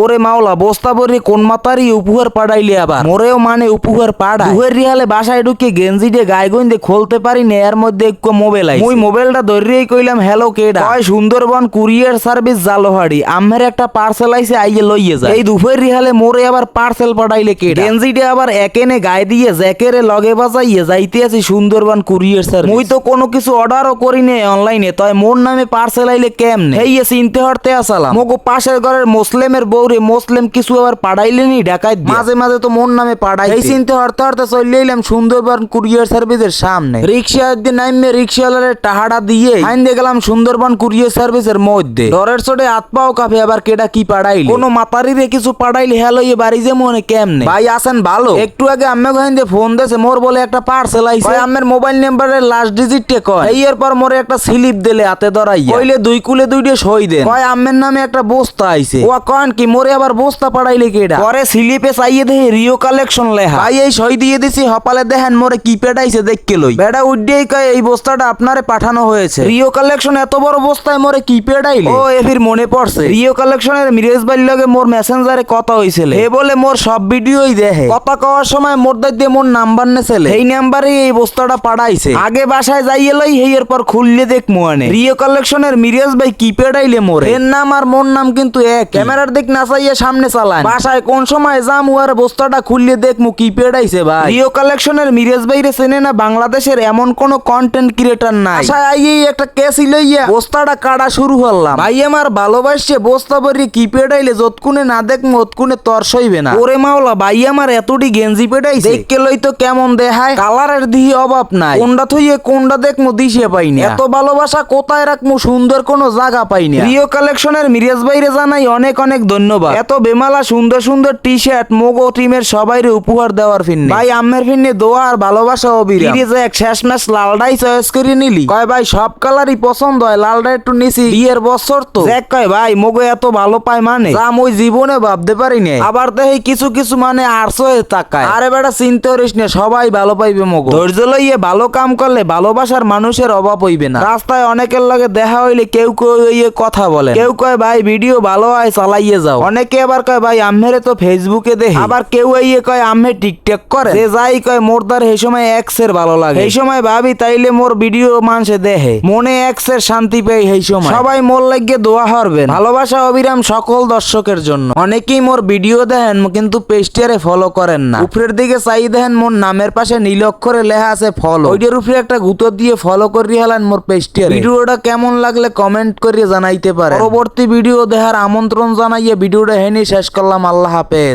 ওরে মাওলা বস্তা ভরি কোন মাতারি উপহার পাড়াইলে আবার? মোরেও মানে উপহার পাড়া দুহের রিহালে বাসায় ঢুকে গেঞ্জি দিয়ে গায়ে গইন্দে খুলতে পারি না এর মধ্যে একটু মোবাইল আই মুই মোবাইলটা ধরিয়েই কইলাম হ্যালো কেডা? কয় সুন্দরবন কুরিয়ার সার্ভিস জালোহাড়ি আমের একটা পার্সেল আইছে আইয়ে লইয়ে যায়। এই দুপুর রিহালে মোরে আবার পার্সেল পাঠাইলে কেডা? গেঞ্জিটা আবার একেনে গায়ে দিয়ে জ্যাকেরে লগে বাজাইয়ে যাইতে আছি সুন্দরবন কুরিয়ার সার্ভিস। মুই তো কোনো কিছু অর্ডারও করি নে অনলাইনে তাই মোর নামে পার্সেল আইলে কেমনে? এই চিনতে হরতে আসালাম। মোগো পাশের ঘরের মুসলিমের বউরে মুসলিম কিছু আবার পাড়াইলেনি? ঢাকায় মাঝে মাঝে তো মোর নামে পাঠাই এই চিনতে হরতে হরতে চলে এলাম সুন্দরবন কুরিয়ার সার্ভিসের সামনে। রিক্সা দিয়ে নামে রিক্সাওয়ালার টাহাড়া দিয়ে আইন দিয়ে গেলাম সুন্দরবন কুরিয়ার সার্ভিসের মধ্যে। ডরের চোটে হাত পাও কাঁপে আবার কেডা কি পাঠাইলে কোনো মাতারিরে কিছু পাঠাইলে হ্যালো ইয়ে বাড়ি যে মনে কেমনে? ভাই আসেন ভালো। একটু আগে আম্মে কহিন ফোন দেছে মোর বলে একটা পার্সেল আইছে। আম্মের মোবাইল নাম্বারের লাস্ট ডিজিট টে কয়? এই এর পর মোরে একটা স্লিপ দিলে হাতে ধরাই কইলে দুই কুলে দুইটে সই দেন। কয় আম্মের নামে একটা বস্তা আইছে। ও কন কি মোরে আবার বস্তা পাঠাইলে কেডা? পরে স্লিপে চাইয়ে দেখে রিও কালেকশন লেখা ভাই এই সই দিয়ে দিছি হপালে দেখেন মোরে কি পেটাইছে দেখকে লই। বেড়া উড্ডেই কয় এই বস্তাটা আপনারে পাঠানো হয়েছে। রিও কালেকশন এত বড় বস্তায় মোরে কি পেটাইলে? ও এফির মনে পড়ছে। রিও কালেকশনের মিরেজ বাড়ির লগে মোর মেসেঞ্জারে কথা হইছিল। এ বলে মোর সব ভিডিওই দেখে। কথা কওয়ার সময় মোর দিয়ে মোর নাম্বার নেছিল। এই নাম্বারে এই বস্তাটা পাঠাইছে আগে বাসায় যাইয়ে লই এই এরপর খুললে দেখ মুয়ানে। রিও কালেকশনের মিরেজ ভাই কি পেটাইলে মোরে? এর নাম আর মোর নাম কিন্তু এক। ক্যামেরার দিক না চাইয়ে সামনে চালান। বাসায় কোন সময় যাম উয়ার বস্তাটা খুললে দেখ মু কি পেটাইছে ভাই। রিও কালেকশনের মিরেজ ভাইরে চেনে না বাংলাদেশের এমন কোন কন্টেন্ট ক্রিয়েটর নাই। বাসায় আইয়েই একটা কেস লইয়া বস্তাটা কাটা শুরু হলাম ভাই আমার ভালোবাসছে বস্তা ভরি কি পেটাইলে যতকুনে না দেখ মতকুনে তর সইবে না। ওরে মাওলা ভাই আমার এতটি গেঞ্জি পেটাইছে দেখকে লই তো কেমন দেখায়? কালারের দিহি অভাব নাই। কোনটা থইয়ে কোনটা দেখ মু দিশে পাই না। এত ভালোবাসা কোথায় রাখমু সুন্দর কোনো জায়গা পাই না। রিও কালেকশনের মিরাজ ভাইরে জানাই অনেক অনেক ধন্যবাদ। এত বেমালা সুন্দর সুন্দর টি শার্ট মোগো টিমের সবাইরে উপহার দেওয়ার ফিন্নে ভাই আম্মের ফিন্নে দোয়া আর ভালোবাসা অবিরাম। সিরিজে এক শেষ ম্যাচ লালডাই চয়েস করে নিলি? কয় ভাই সব কালারই পছন্দ হয় লালডা একটু নিছি। বিয়ের বছর তো। দেখ কয় ভাই মোগো এত ভালো পায় মানে? যা মই জীবনে ভাবতে পারি না আবার দেখি কিছু কিছু মানে আরশো হয়ে তাকায়। আরে বেটা চিনতে করিস না সবাই ভালো পাইবে মগো। ধৈর্য লইয়ে ভালো কাম করলে ভালোবাসার মানুষের অভাব হইবে না। রাস্তায় অনেকের লাগে দেখা হইলে কেউ কেউ ইয়ে কথা বলে কেউ কয় ভাই ভিডিও ভালো হয় চালাইয়ে যাও। অনেকে আবার কয় ভাই আম্মেরে তো ফেসবুকে দেখে। আবার কেউ ইয়ে কয় আম্মে টিকটক করে। যে যাই কয় মোর দ্বার এই সময় এক্সের ভালো লাগে। এই সময় ভাবি তাইলে মোর ভিডিও মানুষে দেখে। মনে এক্সের শান্তি পাই এই সময়। সবাই মোর লাগিয়ে দোয়া হরবেন। ভালোবাসা অবিরাম সকল দর্শকের জন্য। অনেকেই মোর ভিডিও দেখেন কিন্তু পেস্টিয়ারে ফলো করেন না। উপরের দিকে চাই দেখেন মোর নামের পাশে নীল অক্ষরে লেখা আছে ফলো ওইটার উপরে একটা গুতো দিয়ে ফলো করি হেলান মোর পেস্টিয়ার ভিডিওটা কেমন লাগলে কমেন্ট করিয়ে জানাইতে পারে পরবর্তী ভিডিও দেখার আমন্ত্রণ জানাইয়ে ভিডিওটা হেনি শেষ করলাম। আল্লাহ হাফেজ।